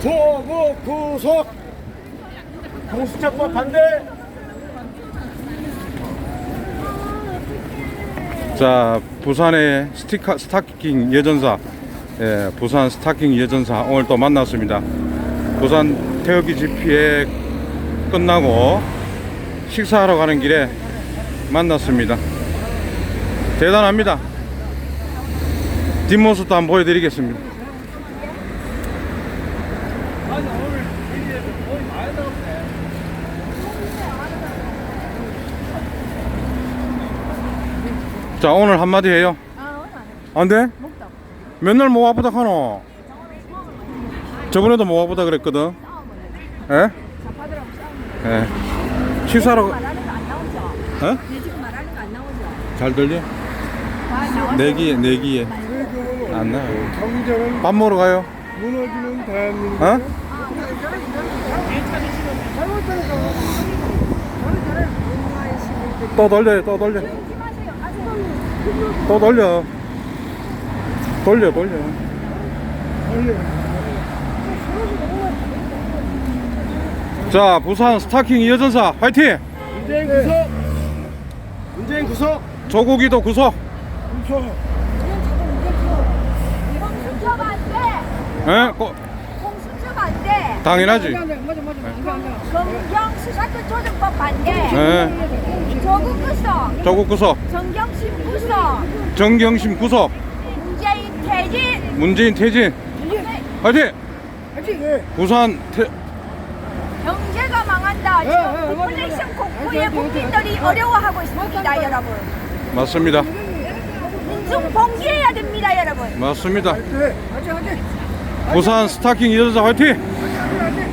조국 구속 공수처법 반대. 자, 부산의 스티커, 스타킹 여전사, 예, 부산 스타킹 여전사 오늘 또 만났습니다. 부산 태극기 집회 끝나고 식사하러 가는 길에 만났습니다. 대단합니다. 뒷모습도 한번 보여드리겠습니다. 자, 오늘 한마디 해요. 안 돼? 맨날 뭐 와보다 하노? 저번에도 뭐 와보다 그랬거든. 예? 예. 식사하러, 가- 말하는 거안 나오죠? 어? 내 지금 말하는 거안 나오죠? 잘 들려? 아. 내기에, 내기에. 안 나요. 밥 먹으러 가요. 무너지는 대한민국 어? 또 돌려, 또 돌려. 또 돌려. 돌려, 돌려. 자, 부산 스타킹 여전사 화이팅! 문재인 구속 문재인 구속 조국이도 구속. 구속 공수처가 안 돼! 예? 꼭 공수처가 안 돼! 당연하지. 정경 수사권 조정법 반대! 예. 조국 구속! 조국 구속. 정경심 구속! 정경심 구속. 문재인 퇴진! 문재인 퇴진. 화이팅! 부산 태, 경제가 망한다. 지금 인플레이션 곡구에 국민들이 어려워하고 있습니다, 여러분. 맞습니다. 민중 봉기해야 됩니다, 여러분. 맞습니다. 부산 스타킹 여전사 화이팅!